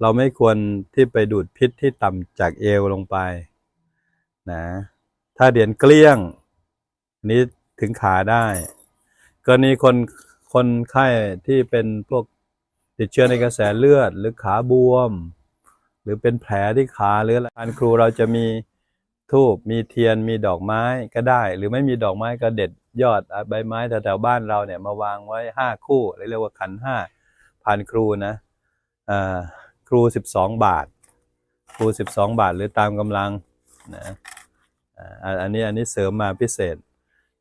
เราไม่ควรที่ไปดูดพิษที่ต่ำจากเอวลงไปนะถ้าเหรียญเกลี้ยงนนี้ถึงขาได้ กรณีคนคนไข้ที่เป็นพวกติดเชื้อในกระแสเลือด หรือขาบวม หรือเป็นแผลที่ขาหรืออะไรการครูเราจะมีทูบมีเทียนมีดอกไม้ก็ได้ หรือไม่มีดอกไม้ก็เด็ดยอดใบไม้แถวๆบ้านเราเนี่ยมาวางไว้ห้าคู่เรียกว่าขันห้าผ่านครูนะอ่า ครูสิบสองบาท ครูสิบสองบาทหรือตามกำลังนะอันนี้อันนี้เสริมมาพิเศษ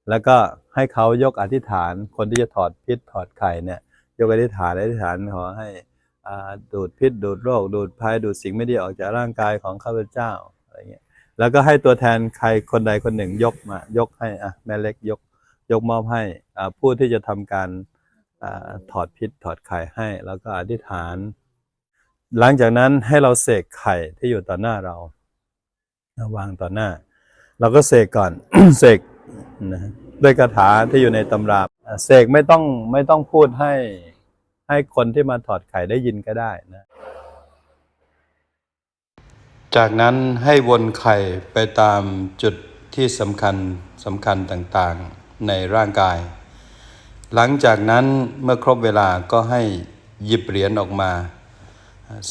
แล้วก็ให้เขายกอธิษฐานคนที่จะถอดพิษถอดไข่เนี่ยยกอธิษฐานอธิษฐานขอให้ดูดพิษดูดโรค ดูดภัยดูดสิ่งไม่ดีออกจากร่างกายของข้าพเจ้าอะไรเงี้ยแล้วก็ให้ตัวแทนใครคนใดคนหนึ่งยกมายกให้อะแม่เล็กยกยกมอบให้ผู้ที่จะทำการอถอดพิษถอดไข่ให้ แล้วก็อธิษฐาน หลังจากนั้นให้เราเสกไข่ที่อยู่ต่อหน้าเราวางต่อหน้า เราก็เสกก่อนเสกนะด้วยคาถาที่อยู่ในตำราเสกไม่ต้องไม่ต้องพูดให้ให้คนที่มาถอดไข่ได้ยินก็ได้นะ จากนั้นให้วนไข่ไปตามจุดที่สำคัญสำคัญต่างๆในร่างกาย หลังจากนั้นเมื่อครบเวลาก็ให้หยิบเหรียญออกมา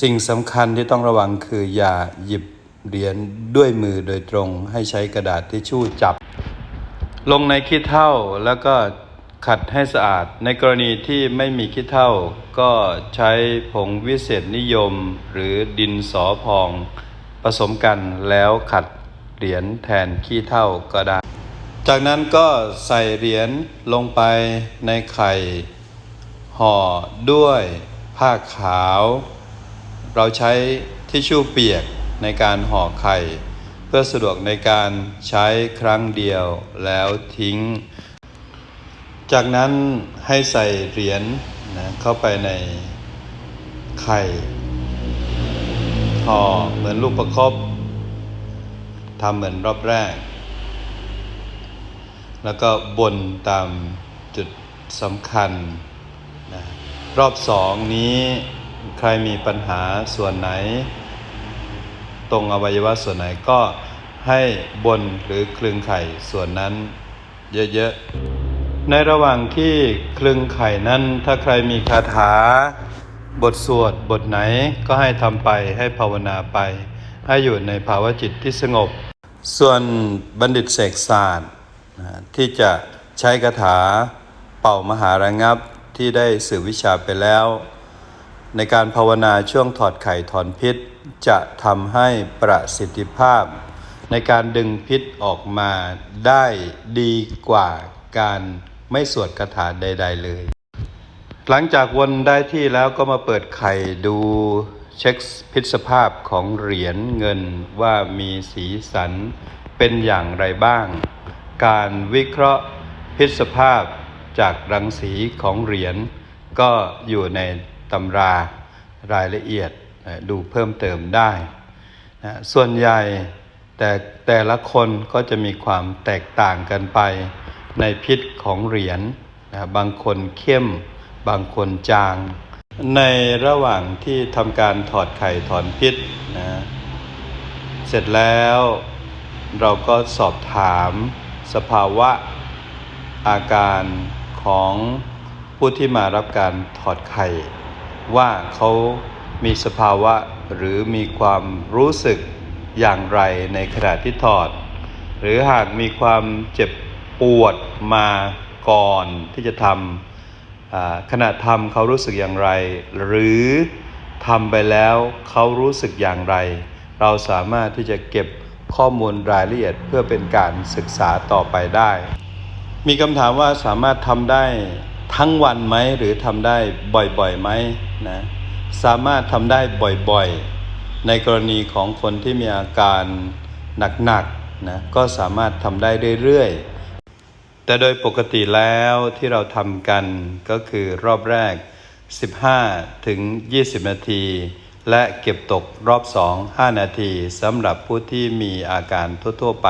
สิ่งสำคัญที่ต้องระวังคืออย่าหยิบเหรียญด้วยมือโดยตรง ให้ใช้กระดาษทิชชู่จับ ลงในขี้เถ้าแล้วก็ขัดให้สะอาด ในกรณีที่ไม่มีขี้เถ้าก็ใช้ผงวิเศษนิยมหรือดินสอพองผสมกันแล้วขัดเหรียญแทนขี้เถ้าก็ได้ จากนั้นก็ใส่เหรียญลงไปในไข่ห่อด้วยผ้าขาว เราใช้ทิชชู่เปียกในการห่อไข่ เพื่อสะดวกในการใช้ครั้งเดียวแล้วทิ้ง จากนั้นให้ใส่เหรียญนะเข้าไปในไข่ห่อเหมือนลูกประคบทำเหมือนรอบแรก แล้วก็บนตามจุดสำคัญนะรอบสองนี้ ใครมีปัญหาส่วนไหน ตรงอวัยวะส่วนไหนก็ให้บนหรือคลึงไข่ส่วนนั้นเยอะๆ ในระหว่างที่คลึงไข่นั้น ถ้าใครมีคาถา บทสวดบทไหนก็ให้ทำไปให้ภาวนาไป ให้อยู่ในภาวะจิตที่สงบ ส่วนบัณฑิตเสกศาสตร์ที่จะใช้คาถาเป่ามหาระงับที่ได้สื่อวิชาไปแล้ว ในการภาวนาช่วงถอดไข่ถอนพิษ จะทำให้ประสิทธิภาพ ในการดึงพิษออกมาได้ดีกว่าการไม่สวดคาถาใด ๆ เลย หลังจากวนได้ที่แล้วก็มาเปิดไข่ดูเช็คพิษสภาพของเหรียญเงินว่ามีสีสันเป็นอย่างไรบ้าง การวิเคราะห์พิษสภาพจากรังสีของเหรียญก็อยู่ใน ตำรารายละเอียดดูเพิ่มเติมได้นะส่วนใหญ่แต่แต่ละคนก็จะมีความแตกต่างกันไปในพิษของเหรียญนะบางคนเข้ม บางคนจาง ในระหว่างที่ทำการถอดไข่ถอนพิษนะเสร็จแล้วเราก็สอบถามสภาวะอาการของผู้ที่มารับการถอดไข่ ว่าเขามีสภาวะหรือมีความรู้สึกอย่างไรในขณะที่ถอด หรือหากมีความเจ็บปวดมาก่อนที่จะทำขณะทำเขารู้สึกอย่างไร หรือทำไปแล้วเขารู้สึกอย่างไร เราสามารถที่จะเก็บข้อมูลรายละเอียดเพื่อเป็นการศึกษาต่อไปได้ มีคำถามว่าสามารถทำได้ทั้งวันไหมหรือทำได้บ่อยๆไหม นะสามารถทำได้บ่อยๆ ในกรณีของคนที่มีอาการหนักๆนะก็สามารถทำได้เรื่อยๆ แต่โดยปกติแล้วที่เราทำกันก็คือรอบแรก 15 ถึง 20 นาที และเก็บตกรอบ 2 5 นาทีสำหรับผู้ที่มีอาการทั่วๆไป